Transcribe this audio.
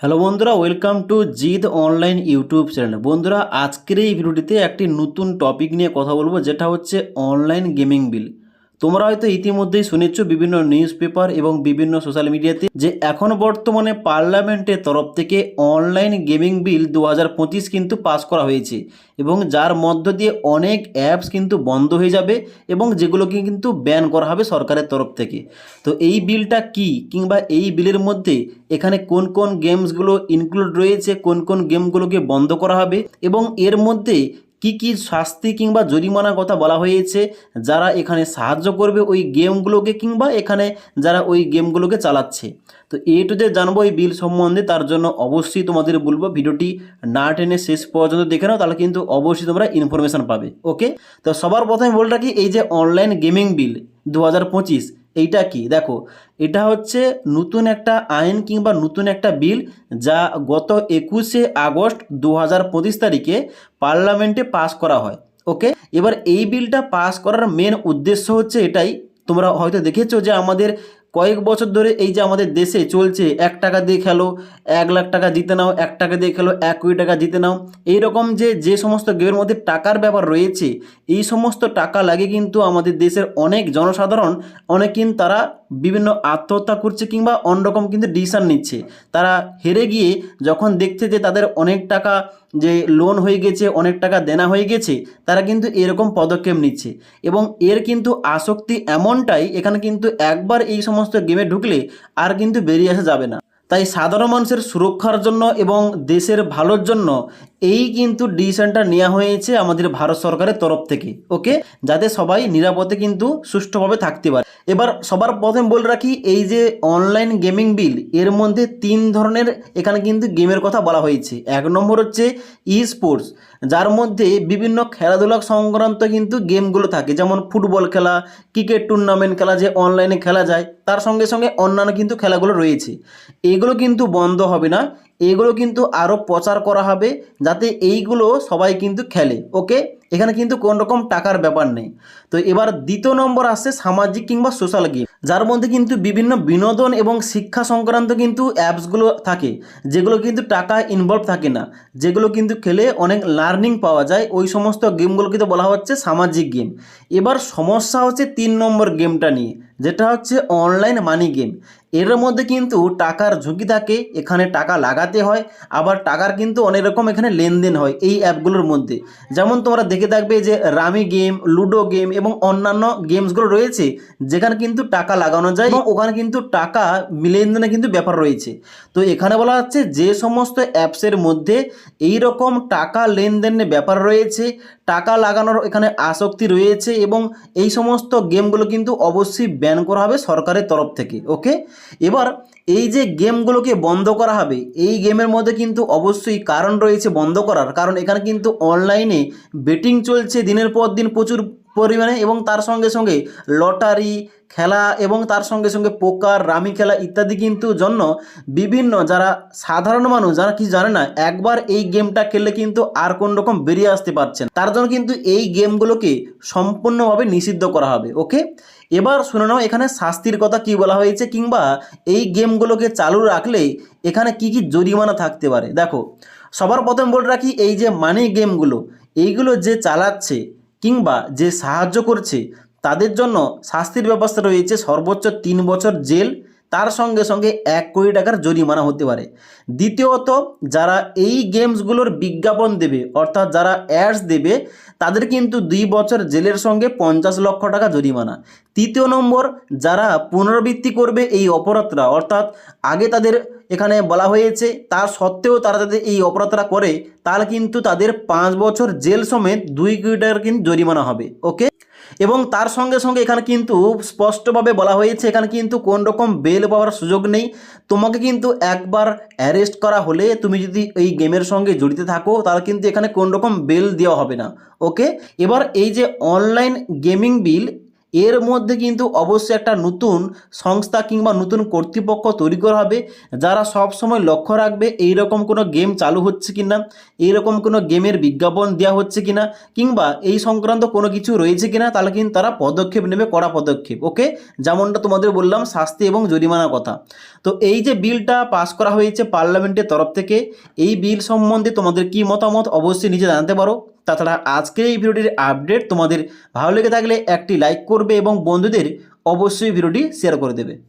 Hello বন্ধুরা welcome to জিদ online YouTube channel বন্ধুরা, আজকের এই ভিডিওটিতে একটি নতুন টপিক নিয়ে কথা বলব, যেটা হচ্ছে অনলাইন গেমিং বিল তোমরা হয়তো ইতিমধ্যেই শুনেছ বিভিন্ন নিউজ পেপার এবং বিভিন্ন সোশ্যাল মিডিয়াতে যে এখন বর্তমানে পার্লামেন্টের তরফ থেকে অনলাইন গেমিং বিল দু হাজার পঁচিশ কিন্তু পাস করা হয়েছে এবং যার মধ্য দিয়ে অনেক অ্যাপস কিন্তু বন্ধ হয়ে যাবে এবং যেগুলোকে কিন্তু ব্যান করা হবে সরকারের তরফ থেকে। তো এই বিলটা কি কিংবা এই বিলের মধ্যে এখানে কোন কোন গেমসগুলো ইনক্লুড রয়েছে, কোন কোন গেমগুলোকে বন্ধ করা হবে এবং এর মধ্যে কি কি শাস্তি কিংবা জরিমানার কথা বলা হয়েছে, যারা এখানে সাহায্য করবে ওই গেমগুলোকে কিংবা এখানে যারা ওই গেমগুলোকে চালাচ্ছে। তো এটুতে জানব এই বিল সম্বন্ধে, তার জন্য অবশ্যই তোমাদের বলব ভিডিওটি না টেনে শেষ পর্যন্ত দেখে নাও, তাহলে কিন্তু অবশ্যই তোমরা ইনফরমেশান পাবে ওকে তো সবার প্রথমে বলে রাখি এই যে অনলাইন গেমিং বিল দু হাজার পঁচিশ এইটা কি? দেখো, এটা হচ্ছে নতুন একটা আইন কিংবা নতুন একটা বিল যা গত একুশে আগস্ট দু হাজার পঁচিশ তারিখে পার্লামেন্টে পাস করা হয়, ওকে? এবার এই বিলটা পাস করার মেন উদ্দেশ্য হচ্ছে এটাই। তোমরা হয়তো দেখেছ যে আমাদের কয়েক বছর ধরে এই যে আমাদের দেশে চলছে, এক টাকা দিয়ে খেলো, এক লাখ টাকা জিতে নাও, এক টাকা দিয়ে খেলো, এক কোটি টাকা জিতে নাও এই রকম যে যে সমস্ত গেমের মধ্যে টাকার ব্যাপার রয়েছে, এই সমস্ত টাকা লাগে কিন্তু আমাদের দেশের অনেক জনসাধারণ, অনেক কিন্তু তারা বিভিন্ন আত্মহত্যা করছে কিংবা অন্যরকম কিন্তু ডিসিশন নিচ্ছে। তারা হেরে গিয়ে যখন দেখছে যে তাদের অনেক টাকা যে লোন হয়ে গেছে, অনেক টাকা দেনা হয়ে গেছে, তারা কিন্তু এরকম পদক্ষেপ নিচ্ছে। এবং এর কিন্তু আসক্তি এমনটাই, এখানে কিন্তু একবার এই সমস্ত গেমে ঢুকলে আর কিন্তু বেরিয়ে আসা যাবে না। তাই সাধারণ মানুষের সুরক্ষার জন্য এবং দেশের ভালোর জন্য এই কিন্তু ডিসিশনটা নেওয়া হয়েছে আমাদের ভারত সরকারের তরফ থেকে ওকে যাতে সবাই নিরাপদে কিন্তু সুষ্ঠুভাবে থাকতে পারে। এবার সবার প্রথমে বলে রাখি, এই যে অনলাইন গেমিং বিল এর মধ্যে তিন ধরনের এখানে কিন্তু গেমের কথা বলা হয়েছে। এক নম্বর হচ্ছে ই স্পোর্টস যার মধ্যে বিভিন্ন খেলাধুলা সংক্রান্ত কিন্তু গেমগুলো থাকে, যেমন ফুটবল খেলা ক্রিকেট টুর্নামেন্ট খেলা যে অনলাইনে খেলা যায়, তার সঙ্গে সঙ্গে অন্যান্য কিন্তু খেলাগুলো রয়েছে। এগুলো কিন্তু বন্ধ হবে না। এগুলো কিন্তু আরও প্রচার করা হবে যাতে এইগুলো সবাই কিন্তু খেলে, ওকে? এখানে কিন্তু কোন রকম টাকার ব্যাপার নেই। তো এবার দ্বিতীয় নম্বর আসছে সামাজিক কিংবা সোশ্যাল গেম যার মধ্যে কিন্তু বিভিন্ন বিনোদন এবং শিক্ষা সংক্রান্ত কিন্তু অ্যাপসগুলো থাকে, যেগুলো কিন্তু টাকা ইনভলভ থাকে না, যেগুলো কিন্তু খেলে অনেক লার্নিং পাওয়া যায়। ওই সমস্ত গেমগুলো কিন্তু বলা হচ্ছে সামাজিক গেম এবার সমস্যা হচ্ছে তিন নম্বর গেমটা নিয়ে, যেটা হচ্ছে অনলাইন মানি গেম এর মধ্যে কিন্তু টাকার ঝুঁকি থাকে, এখানে টাকা লাগাতে হয়, আবার টাকার কিন্তু অনেক রকম এখানে লেনদেন হয় এই অ্যাপগুলোর মধ্যে। যেমন তোমরা দেখে থাকবে যে রামি গেম, লুডো গেম এবং অন্যান্য গেমসগুলো রয়েছে, যেখানে কিন্তু টাকা লাগানো যায় এবং ওখানে কিন্তু টাকা লেনদেনে কিন্তু ব্যাপার রয়েছে। তো এখানে বলা হচ্ছে যে সমস্ত অ্যাপসের মধ্যে এই রকম টাকা লেনদেনের ব্যাপার রয়েছে, টাকা লাগানোর এখানে আসক্তি রয়েছে এবং এই সমস্ত গেমগুলো কিন্তু অবশ্যই ব্যান করা হবে সরকারের তরফ থেকে, ওকে? এবার এই যে গেমগুলোকে বন্ধ করা হবে, এই গেমের মধ্যে কিন্তু অবশ্যই কারণ রয়েছে বন্ধ করার। কারণ এখানে কিন্তু অনলাইনে বেটিং চলছে দিনের পর দিন প্রচুর পরিমাণে এবং তার সঙ্গে সঙ্গে লটারি খেলা এবং তার সঙ্গে সঙ্গে পোকার, রামি খেলা ইত্যাদি কিন্তু জন্য বিভিন্ন যারা সাধারণ মানুষ, যারা কি জানে না, একবার এই গেমটা খেললে কিন্তু আর কোন রকম বেরিয়ে আসতে পারছেন তার জন্য কিন্তু এই গেমগুলোকে সম্পূর্ণভাবে নিষিদ্ধ করা হবে, ওকে? এবার শুনে নাও এখানে শাস্তির কথা কি বলা হয়েছে কিংবা এই গেমগুলোকে চালু রাখলে এখানে কি কি জরিমানা থাকতে পারে? দেখো, সবার প্রথম বলে রাখি এই যে মানি গেমগুলো এইগুলো যে চালাচ্ছে কিংবা যে সাহায্য করছে, তাদের জন্য শাস্তির ব্যবস্থা রয়েছে সর্বোচ্চ তিন বছর জেল, তার সঙ্গে সঙ্গে এক কোটি টাকার জরিমানা হতে পারে। দ্বিতীয়ত, যারা এই গেমসগুলোর বিজ্ঞাপন দেবে, অর্থাৎ যারা অ্যাডস দেবে, তাদের কিন্তু দুই বছর জেলের সঙ্গে পঞ্চাশ লক্ষ টাকা জরিমানা। তৃতীয় নম্বর, যারা পুনরাবৃত্তি করবে এই অপরাধরা অর্থাৎ আগে তাদের এখানে বলা হয়েছে তার সত্ত্বেও তারা যাতে এই অপরাধটা করে, তাহলে কিন্তু তাদের পাঁচ বছর জেল সমেত দুই কোটি টাকার কিন্তু জরিমানা হবে, ওকে? এবং তার সঙ্গে সঙ্গে এখানে কিন্তু স্পষ্টভাবে বলা হয়েছে, এখানে কিন্তু কোন রকম বেল পাওয়ার সুযোগ নেই। তোমাকে কিন্তু একবার অ্যারেস্ট করা হলে তুমি যদি এই গেমের সঙ্গে জড়িত থাকো, তাহলে কিন্তু এখানে কোন রকম বেল দেওয়া হবে না, ওকে? এবার এই যে অনলাইন গেমিং বিল এর মধ্যে কিন্তু অবশ্যই একটা নতুন সংস্থা কিংবা নতুন কর্তৃপক্ষ তৈরি করা হবে, যারা সব সময় লক্ষ্য রাখবে এই রকম কোনো গেম চালু হচ্ছে কি না এইরকম কোনো গেমের বিজ্ঞাপন দেওয়া হচ্ছে কি না কিংবা এই সংক্রান্ত কোনো কিছু রয়েছে কি না তাহলে কিন্তু তারা পদক্ষেপ নেবে কড়া পদক্ষেপ ওকে যেমনটা তোমাদের বললাম, শাস্তি এবং জরিমানার কথা। তো এই যে বিলটা পাস করা হয়েছে পার্লামেন্টের তরফ থেকে, এই বিল সম্বন্ধে তোমাদের কি মতামত, অবশ্যই নিজে জানাতে পারো। তাছাড়া আজকের এই ভিডিওটির আপডেট তোমাদের ভালো লেগে থাকলে একটি লাইক করবে এবং বন্ধুদের অবশ্যই ভিডিওটি শেয়ার করে দেবে।